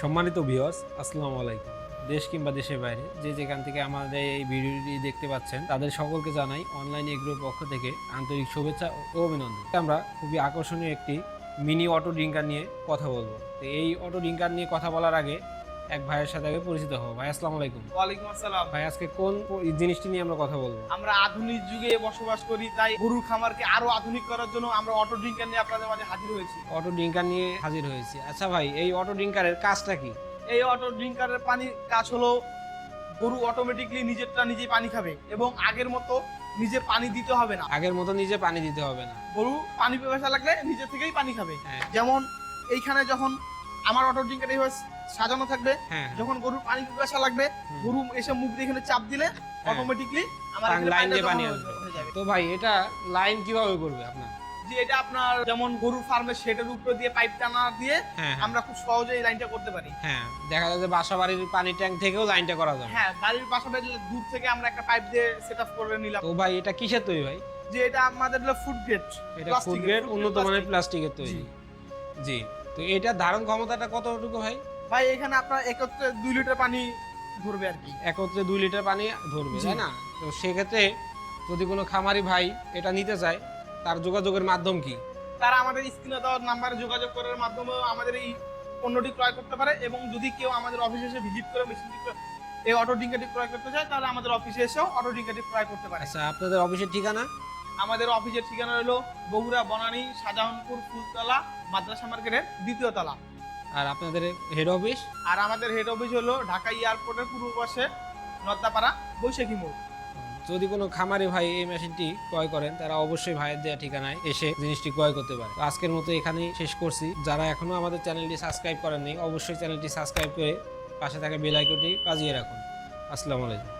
সম্মানিত ভিওয়ার্স আসসালামু আলাইকুম। দেশ কিংবা দেশের বাইরে, যে যেখান থেকে আমাদের এই ভিডিওটি দেখতে পাচ্ছেন, তাদের সকলকে জানাই অনলাইন এগ্রোর পক্ষ থেকে আন্তরিক শুভেচ্ছা ও অভিনন্দন। আমরা খুবই আকর্ষণীয় একটি মিনি অটো ড্রিঙ্কার নিয়ে কথা বলব। তো এই অটো ড্রিঙ্কার নিয়ে কথা বলার আগে এক ভাইয়ের সাথে আগে পরিচিত হব। ভাই আসসালামু আলাইকুম। ওয়ালাইকুম আসসালাম। ভাই আজকে কোন জিনিসটি নিয়ে আমরা কথা বলব? আমরা আধুনিক যুগে বসবাস করি তাই গরুর খামারকে আরও আধুনিক করার জন্য আমরা অটো ড্রিঙ্কার নিয়ে আপনাদের মাঝে হাজির হয়েছি। অটো ড্রিঙ্কার নিয়ে হাজির হয়েছি। আচ্ছা ভাই এই অটো ড্রিঙ্কারের কাজটা কি? এই অটো ড্রিঙ্কারের পানির কাজ হলো গরু অটোমেটিকলি নিজেরটা নিজেই পানি খাবে এবং আগের মতো নিজে পানি দিতে হবে না। আগের মতো নিজে পানি দিতে হবে না। গরু পানি পিপাসা লাগলে নিজে থেকেই পানি খাবে। হ্যাঁ। যেমন এইখানে যখন আমার অটো ড্রিঙ্কার এইভাবে সাজানো থাকবে। হ্যাঁ যখন গরুর পানি পিপাসা লাগবে গরু এসে মুখ দিয়ে এখানে চাপ দিলে অটোমেটিকলি আমার লাইন দিয়ে পানি। হয়ে যাবে। তো ভাই এটা লাইন কীভাবে করবে আপনার? যে এটা আপনার যেমন গরুর ফার্মের শেডের উপরে দিয়ে পাইপ টানা দিয়ে হ্যাঁ হ্যাঁ। আমরা খুব সহজে এই লাইনটা করতে পারি। হ্যাঁ দেখা যায় যে বাসা বাড়ির পানি ট্যাঙ্ক থেকেও লাইনটা করা যাবে। হ্যাঁ বাড়ির পাশাপাশি দূর থেকে আমরা একটা পাইপ দিয়ে সেট আপ করে নিলাম। তো ভাই এটা কিসের তৈরি ভাই? যে এটা আমাদের হলো ফুড গ্রেড এটা ফুড গ্রেড উন্নত মানের প্লাস্টিকের তৈরি। জি তো এটা ধারণ ক্ষমতাটা কতটুকু ভাই? ভাই এখানে আপনার একত্রে দুই লিটার পানি ধরবে আর কি। একত্রে দুই লিটার পানি ধরবে তাই না? তো সেক্ষেত্রে যদি কোনো খামারি ভাই এটা নিতে চায় তার যোগাযোগের মাধ্যম কি? তারা আমাদের স্ক্রিনে দেওয়ার নাম্বারে যোগাযোগ করার মাধ্যমে আমাদের এই পণ্যটি ক্রয় করতে পারে এবং যদি কেউ আমাদের অফিসে এসে ভিজিট করে মেশিনটি এই অটো ডিঙ্কাটি ক্রয় করতে চায় তাহলে আমাদের অফিসে এসেও অটো ডিঙ্কাটি ক্রয় করতে পারে। আচ্ছা আপনাদের অফিসের ঠিকানা? আমাদের অফিসের ঠিকানা হলো বগুড়া বনানী শাহজাহানপুর ফুলতলা মাদ্রাসা মার্কেটের দ্বিতীয় তলা। আর আপনাদের হেড অফিস আর আমাদের হেড অফিস হলো ঢাকা এয়ারপোর্টের পূর্ব পাশে নদ্দাপাড়া বৈশাখী মোড়। যদি কোনো খামারি ভাই এই মেশিনটি ক্রয় করেন তারা অবশ্যই ভাইয়ের দেওয়া ঠিকানায় এসে জিনিসটি ক্রয় করতে পারে। আজকের মতো এখানেই শেষ করছি। যারা এখনও আমাদের চ্যানেলটি সাবস্ক্রাইব করেননি অবশ্যই চ্যানেলটি সাবস্ক্রাইব করে পাশে থাকা বেল আইকনটি বাজিয়ে রাখুন। আসসালামু আলাইকুম।